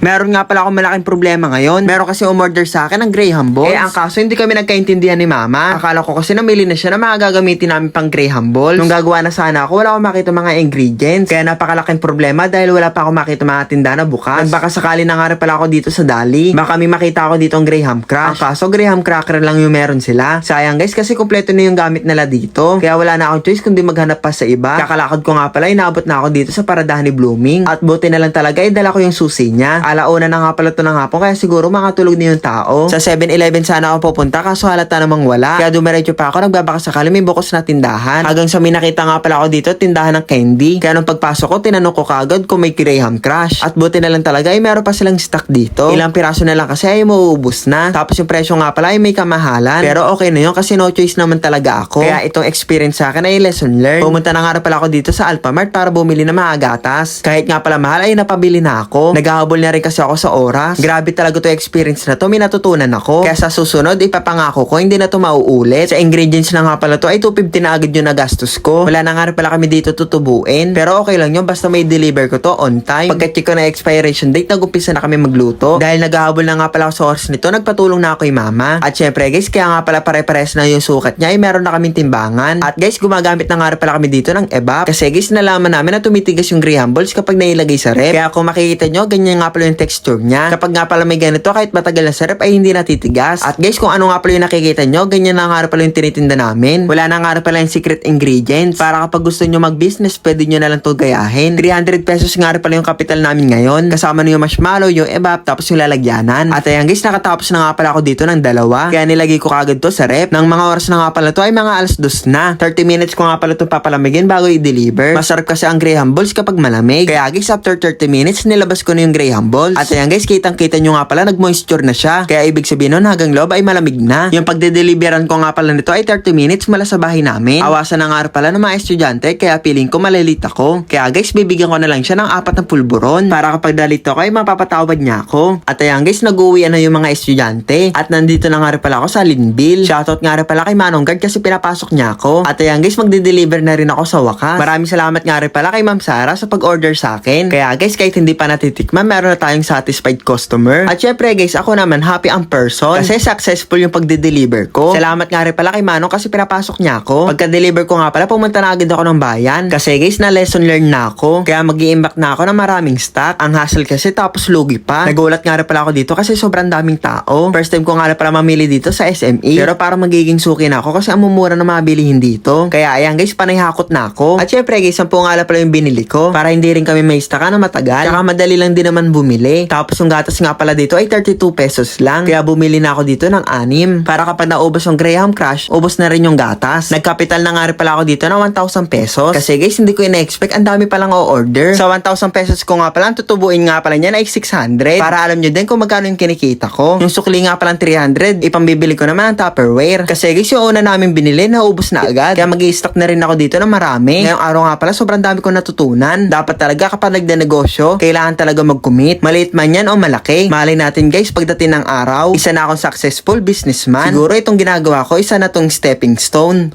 Meron nga pala akong malaking problema ngayon. Meron kasi umorder sa akin ng Graham Balls. Eh, ang kaso hindi kami nagkaintindihan ni Mama. Akala ko kasi namili na siya na mga gagamitin namin pang Graham Balls. Nung gagawa na sana ako, wala akong makita mga ingredients. Kaya napakalaking problema dahil wala pa ako makita mga tinda na bukas. Nagbaka sakali na nga rin pala ako dito sa Dali. Baka may makita ako dito ang Graham Crash. Ang kaso, Graham Cracker lang yung meron sila. Sayang guys, kasi kompleto na yung gamit nila dito. Kaya wala na akong choice kundi maghanap pa sa iba. Kakalakad ko nga pala, inabot na ako dito sa paradahan ni Blooming. At buti na lang talaga, eh, dala ko yung susi niya. Alauna na nga pala to ng hapon, kaya siguro makatulog na yung tao. Sa 7-Eleven sana ako pupunta, kaso halata namang wala. Kaya dumiretso pa ako, nagbabaka sakali may bukos na tindahan. Hanggang sa may nakita nga pala ako dito, tindahan ng candy. Kaya nung pagpasok ko, tinanong ko kagad kung may Graham Crush. At buti na lang talaga, ay meron pa silang stock dito. Ilang piraso na lang kasi ay mauubos na. Tapos yung presyo nga pala ay may kamahalan. Pero okay na yun kasi no choice naman talaga ako. Kaya itong experience sa akin ay lesson learned. Pumunta na nga pala ako dito sa Alphamart para bumili ng mga gatas. Kahit nga pala mahal ay napabili na ako. Naghahabol na rin kasi ako sa oras. Grabe talaga to experience na to. May natutunan ako. Kaya sa susunod, ipapangako ko hindi na to mauulit. Sa ingredients na nga pala to ay 250 na agad yung nagastos ko. Wala na nga pala kami dito tutubuin. Pero okay lang yun basta may deliver ko to on time. Pagka-check ko na expiration date, nag-umpisa na kami magluto. Dahil naghahabol na nga pala ako sa oras nito, nagpatulong na ako kay mama. At syempre guys, kaya nga pala pare-pares na yung sukat niya, ay meron na kaming timbangan. At guys, gumagamit na nga pala kami dito ng EBAP. Kasi guys, nalaman namin na tumitigas yung Graham balls kapag nailagay sa rep. Kaya kung makikita nyo, ganyan nga pala yung texture niya. Kapag nga pala may ganito, kahit matagal na sa rep, ay hindi natitigas. At guys, kung ano nga pala yung nakikita nyo, ganyan na nga pala yung tinitinda namin. Wala na nga pala yung secret ingredients. Para kapag gusto nyo mag-business, pwede nyo na lang to gayahin. 300 pesos nga pala yung capital namin ngayon. Kasama na yung marshmallow, yung EBAP, tapos yung lalagyanan. At ayan guys, nakatapos na nga pala ako dito ng dalawa. Kaya nilagay ko kagad to sa rep. Nang mga oras na nga pala to ay mga alas dos na. 30 minutes ko nga pala to papalamigin bago i-deliver. Masarap kasi ang Graham Balls kapag malamig. Kaya guys, after 30 minutes, nilabas ko na yung Graham Balls. At ayan guys, kitang-kita nyo nga pala, nag-moisture na siya. Kaya ibig sabihin nun, hanggang loob ay malamig na. Yung pagde-deliveran ko nga pala nito ay 30 minutes mala sa bahay namin. Awasan na nga pala ng mga estudyante, kaya feeling ko malalit ako. Kaya guys, bibigyan ko na lang siya ng apat na pulburon. Para kapag dalito ko ay mapapatawad niya ako. At ayan guys, nag-uwian na yung mga estudyante. At nandito na nga pala ako sa Linville. Shoutout nga pala kay Manong Guard kasi pinapasok niya ako. At ayan guys, magde-deliver na rin ako sa wakas. Maraming salamat nga pala kay Ma'am Sarah sa pag-order sa akin. Kaya guys, kahit hindi pa natitikman, meron na tayong satisfied customer. At syempre guys, ako naman happy ang person kasi successful yung pagde-deliver ko. Salamat nga rin pala kay Manong kasi pinapasok niya ako. Pagka-deliver ko nga pala, pumunta na agad ako ng bayan. Kasi guys, na lesson learned na ako. Kaya mag iimbak na ako ng maraming stock. Ang hassle kasi tapos lugi pa. Nagulat nga rin pala ako dito kasi sobrang daming tao. First time ko nga rin pala mamili dito sa SME. Pero para magiging suki na ako kasi ang mumura na mga bilihin dito. Kaya ayan guys, panay hakot na ako. At syempre guys, 10 nga lang pala yung binili ko. Para hindi rin kami may stock na matagal. Tsaka madali lang din naman bumili. Tapos yung gatas nga pala dito ay 32 pesos lang. Kaya bumili na ako dito ng 6. Para kapag naubos yung Graham Crush, ubos na rin yung gatas. Nagkapital na nga rin pala ako dito ng 1,000 pesos. Kasi guys, hindi ko ina-expect. Ang dami palang o-order. Sa 1,000 pesos ko nga pala, tutubuin nga pala niyan ay 600. Para alam nyo din kung magkano yung kinikita ko. Yung sukli nga palang 300, ipambibili ko naman ang Tupperware. Kasi guys, yung una namin binili, naubos na agad. Kaya mag stock na rin ako dito ng marami. Ngayong araw nga pala, sobrang dami ko natutunan. Dapat talaga kapag nagda-negosyo, kailangan talaga mag-commit. Maliit man yan o malaki. Malay natin guys, pagdating ng araw, isa na akong successful businessman. Siguro itong ginagawa ko, isa na tong stepping stone.